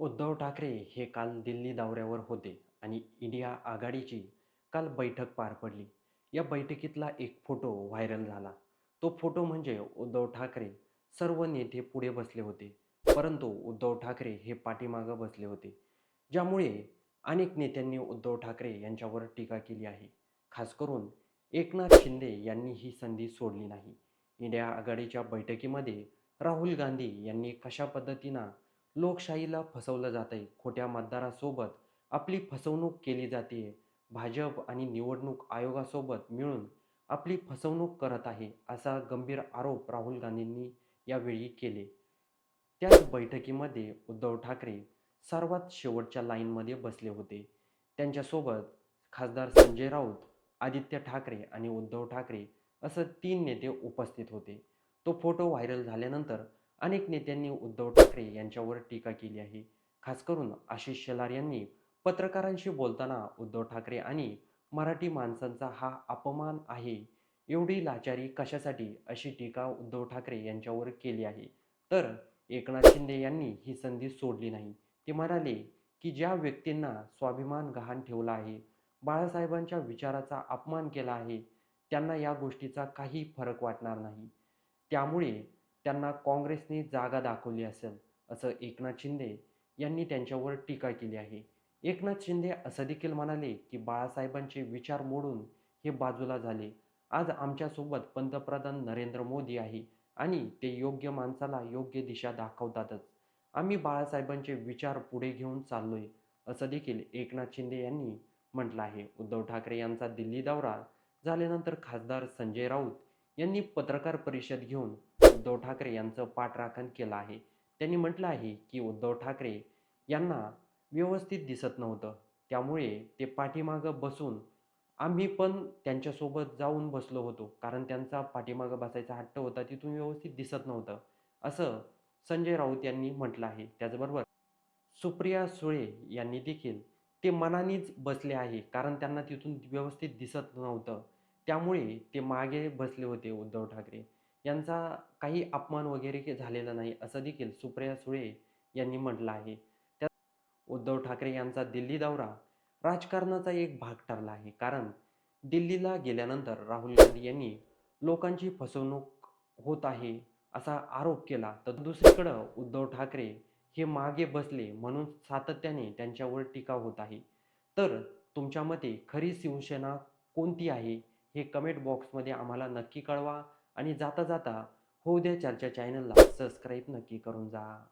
उद्धव ठाकरे हे काल दिल्ली दौऱ्यावर होते आणि इंडिया आघाडीची काल बैठक पार पडली. या बैठकीतला एक फोटो व्हायरल झाला. तो फोटो म्हणजे उद्धव ठाकरे सर्व नेते पुढे बसले होते. परंतु उद्धव ठाकरे हे पाठीमागं बसले होते ज्यामुळे अनेक नेत्यांनी उद्धव ठाकरे यांच्यावर टीका केली आहे. खास करून एकनाथ शिंदे यांनी ही संधी सोडली नाही. इंडिया आघाडीच्या बैठकीमध्ये राहुल गांधी यांनी कशा पद्धतीनं लोकशाहीला फसवलं जात आहे खोट्या मतदारासोबत आपली फसवणूक केली जाते भाजप आणि निवडणूक आयोगासोबत मिळून आपली फसवणूक करत आहे असा गंभीर आरोप राहुल गांधींनी यावेळी केले. त्याच बैठकीमध्ये उद्धव ठाकरे सर्वात शेवटच्या लाईनमध्ये बसले होते. त्यांच्यासोबत खासदार संजय राऊत आदित्य ठाकरे आणि उद्धव ठाकरे असं तीन नेते उपस्थित होते. तो फोटो व्हायरल झाल्यानंतर अनेक नेत्यांनी उद्धव ठाकरे यांच्यावर टीका केली आहे. खास करून आशिष शेलार यांनी पत्रकारांशी बोलताना उद्धव ठाकरे आणि मराठी माणसांचा हा अपमान आहे. एवढी लाचारी कशासाठी अशी टीका उद्धव ठाकरे यांच्यावर केली आहे? तर एकनाथ शिंदे यांनी ही संधी सोडली नाही. ते म्हणाले की ज्या व्यक्तींना स्वाभिमान गहाण ठेवला आहे बाळासाहेबांच्या विचाराचा अपमान केला आहे त्यांना या गोष्टीचा काही फरक वाटणार नाही. त्यामुळे त्यांना काँग्रेसने जागा दाखवली असेल असं एकनाथ शिंदे यांनी त्यांच्यावर टीका केली आहे. एकनाथ शिंदे असं देखील म्हणाले की बाळासाहेबांचे विचार मोडून हे बाजूला झाले. आज आमच्यासोबत पंतप्रधान नरेंद्र मोदी आहे आणि ते योग्य माणसाला योग्य दिशा दाखवतातच. आम्ही बाळासाहेबांचे विचार पुढे घेऊन चाललोय असं देखील एकनाथ शिंदे यांनी म्हटलं आहे. उद्धव ठाकरे यांचा दिल्ली दौरा झाल्यानंतर खासदार संजय राऊत यांनी पत्रकार परिषद घेऊन उद्धव ठाकरे यांचं पाठराखण केलं आहे. त्यांनी म्हटलं आहे की उद्धव ठाकरे यांना व्यवस्थित दिसत नव्हतं. त्यामुळे ते पाठीमागं बसून आम्ही पण त्यांच्यासोबत जाऊन बसलो होतो. कारण त्यांचा पाठीमागं बसायचा हट्ट होता तिथून व्यवस्थित दिसत नव्हतं. असं संजय राऊत यांनी म्हटलं आहे. त्याचबरोबर सुप्रिया सुळे यांनी देखील ते मनानेच बसले आहे. कारण त्यांना तिथून व्यवस्थित दिसत नव्हतं. त्यामुळे ते मागे बसले होते उद्धव ठाकरे. यांचा काही अपमान वगैरे झालेला नाही असं देखील सुप्रिया सुळे यांनी म्हटलं आहे. त्या उद्धव ठाकरे यांचा दिल्ली दौरा राजकारणाचा एक भाग ठरला आहे. कारण दिल्लीला गेल्यानंतर राहुल गांधी यांनी लोकांची फसवणूक होत आहे असा आरोप केला. तर दुसरीकडं उद्धव ठाकरे हे मागे बसले म्हणून सातत्याने त्यांच्यावर टीका होत आहे. तर तुमच्या मते खरी शिवसेना कोणती आहे? हे कमेंट बॉक्समध्ये आम्हाला नक्की कळवा. आणि जाता जाता होऊ द्या चर्चा चॅनलला सबस्क्राईब नक्की करून जा.